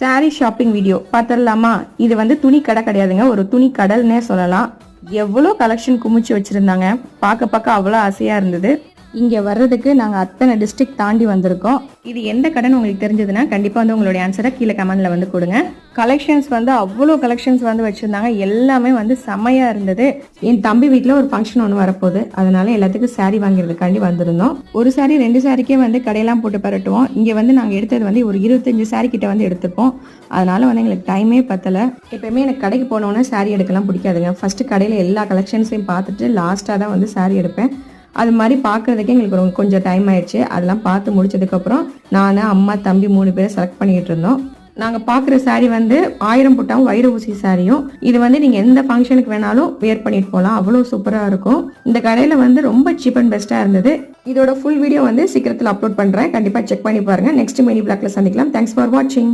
saree shopping video பார்த்துடலாமா? இது வந்து துணி கடை கிடையாதுங்க. ஒரு துணி கடல்னே சொல்லலாம். எவ்வளோ கலெக்ஷன் குமிச்சு வச்சிருந்தாங்க. பார்க்க பார்க்க அவ்வளோ ஆசையாக இருந்தது. இங்கே வர்றதுக்கு நாங்கள் அத்தனை டிஸ்ட்ரிக்ட் தாண்டி வந்திருக்கோம். இது எந்த கடைன்னு உங்களுக்கு தெரிஞ்சதுன்னா கண்டிப்பாக வந்து உங்களுடைய ஆன்சரை கீழே கமெண்டில் வந்து கொடுங்க. கலெக்ஷன்ஸ் வந்து அவ்வளோ கலெக்ஷன்ஸ் வந்து வச்சுருந்தாங்க. எல்லாமே வந்து செம்மையாக இருந்தது. என் தம்பி வீட்டில் ஒரு ஃபங்க்ஷன் ஒன்று வரப்போகுது. அதனால எல்லாத்துக்கும் சாரீ வாங்கிறதுக்காண்டி வந்திருந்தோம். ஒரு சாரீ ரெண்டு சாரிக்கே வந்து கடையெல்லாம் போட்டு பரட்டுவோம். இங்கே வந்து நாங்கள் எடுத்தது வந்து ஒரு இருபத்தஞ்சு saree கிட்ட வந்து எடுத்துப்போம். அதனால வந்து எங்களுக்கு டைமே பத்தலை. எப்பயுமே எனக்கு கடைக்கு போனோன்னே சாரீ எடுக்கலாம் பிடிக்காதுங்க. ஃபஸ்ட்டு கடையில் எல்லா கலெக்ஷன்ஸையும் பார்த்துட்டு லாஸ்ட்டாக தான் வந்து சாரீ எடுப்பேன். அது மாதிரி பார்க்கறதுக்கே எங்களுக்கு ரொம்ப கொஞ்சம் டைம் ஆயிடுச்சு. அதெல்லாம் பார்த்து முடிச்சதுக்கப்புறம் நான் அம்மா தம்பி மூணு பேரை செலக்ட் பண்ணிக்கிட்டு இருந்தோம். நாங்கள் பார்க்குற சாரீ வந்து ஆயிரம் புட்டாவும் வைர ஊசி சாரியும். இது வந்து நீங்கள் எந்த ஃபங்க்ஷனுக்கு வேணாலும் வேர் பண்ணிட்டு போகலாம் அவ்வளோ சூப்பராக இருக்கும். இந்த கடையில் வந்து ரொம்ப சீப் அண்ட் பெஸ்ட்டாக இருந்தது. இதோட ஃபுல் வீடியோ வந்து சீக்கிரத்தில் அப்லோட் பண்ணுறேன் கண்டிப்பாக செக் பண்ணி பாருங்கள் நெக்ஸ்ட் மினி பிளாக்ல சந்திக்கலாம். தேங்க்ஸ் ஃபார் வாட்சிங்